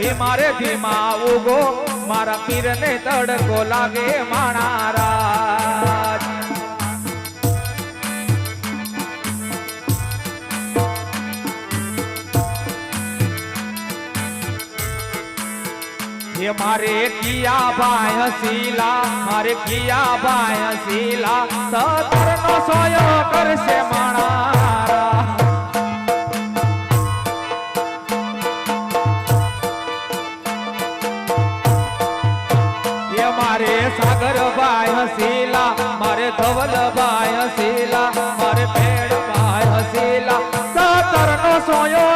ધીમા રે ધીમા ઉગો. મારા પીરને તડકો લાગે માણા એ મારે કિયા ભાઈ હસીલા, મારે કિયા ભાઈ હસીલા સતર નો સોયો કરશે માણા મારે સાગર ભાઈ હસીલા, મારે ધવલ ભાઈ હસીલા, મારે ભેડ ભાઈ હસીલા. સાતર નો સોયો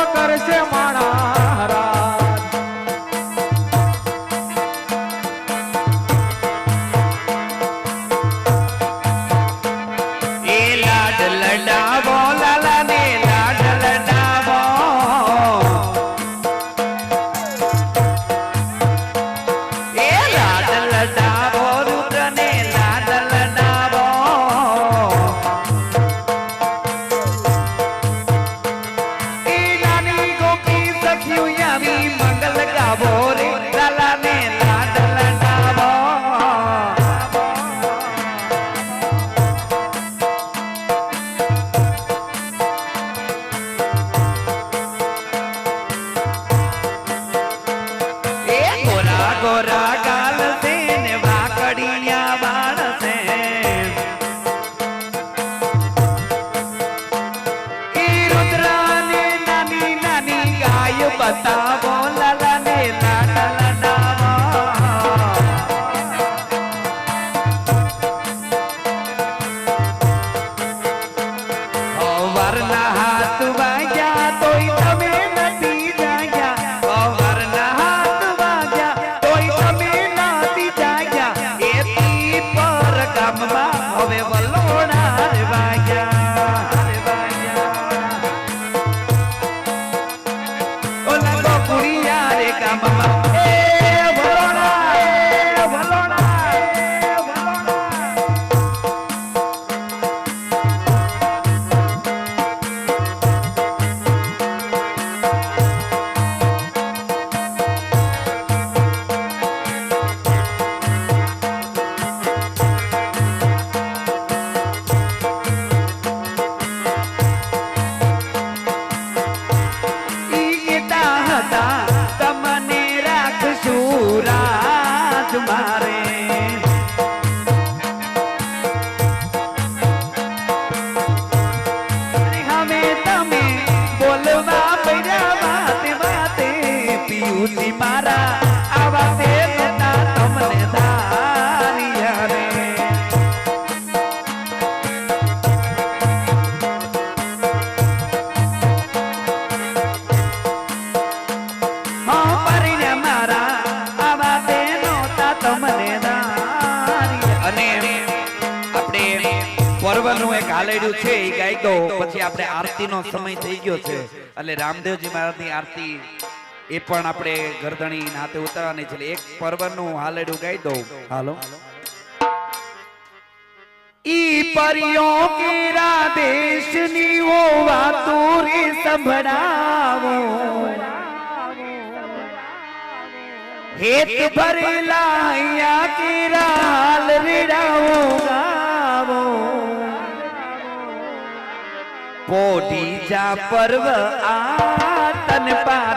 આપણે આરતીનો સમય થઈ ગયો છે. એટલે રામદેવજી મહારાજની આરતી એ પણ આપણે ગરદણી નાતે ઉતારવાની છે. એક પર્વનું હાલેડું ગાઈ દઉં. હાલો. ઈ પરિયો કે રાધેશની ઓ વાતો રે સંભળાવો. હેત ભરેલા અહીંયા કે રાલ રેડાવો ગા બોઢીજા પર્વ આ તન પા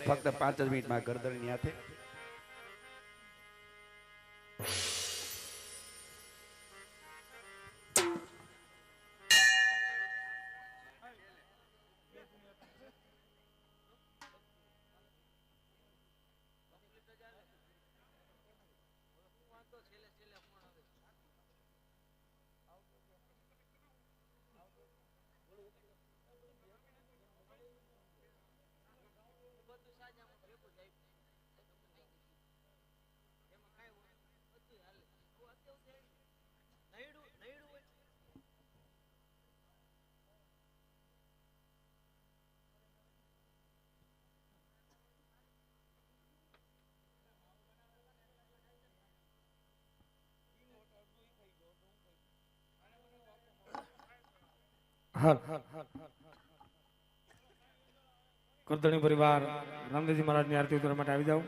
ફક્ત પાંચ જ મિનિટમાં ગરદરની હાથે હા હા હા હા કરધણી પરિવાર રામદેવજી મહારાજની આરતી ઉતરવા માટે આવી જાઓ.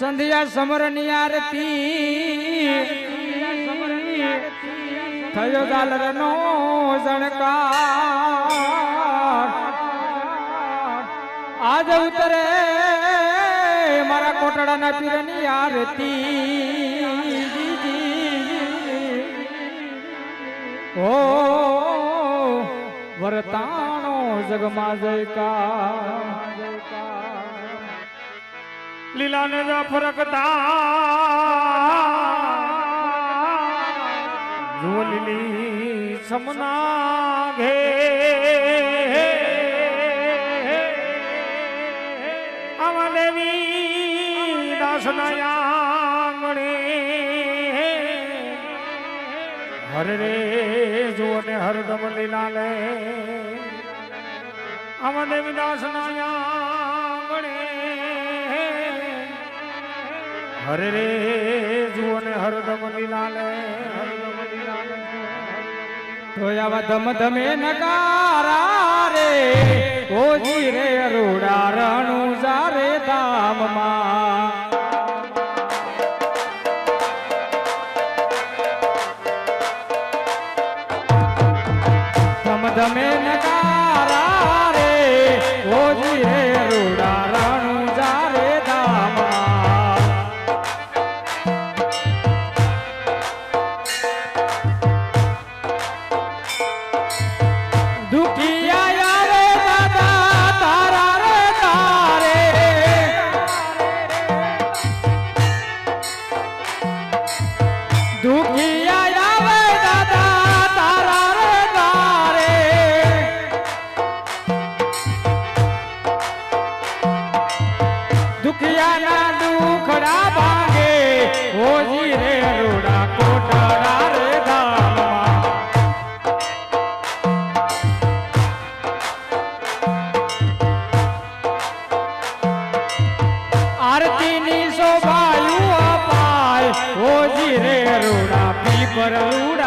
સંધ્યા સમરની આરતી થયો ગાલ નો જણકાર આજ ઉતરે મારા કોટડા કોટડાના પીરની આરતી ઓ, વરતાણો જગમાં જયકાર. લીલા ને ફરકતા. જો લીલી સમના ઘે આવા દેવી દાસના આંગણે. હર રે જો ને હરદમ લીલા લે આવા દેવી દાસના હરે રે જુઓને હરદમ લીલાલે હરદમ લીલાલે તો આવા ધમ ધમે નકારા રે, ઓજી રે અરુડા રણુ જારે ધામમાં. ધમ ધમે para o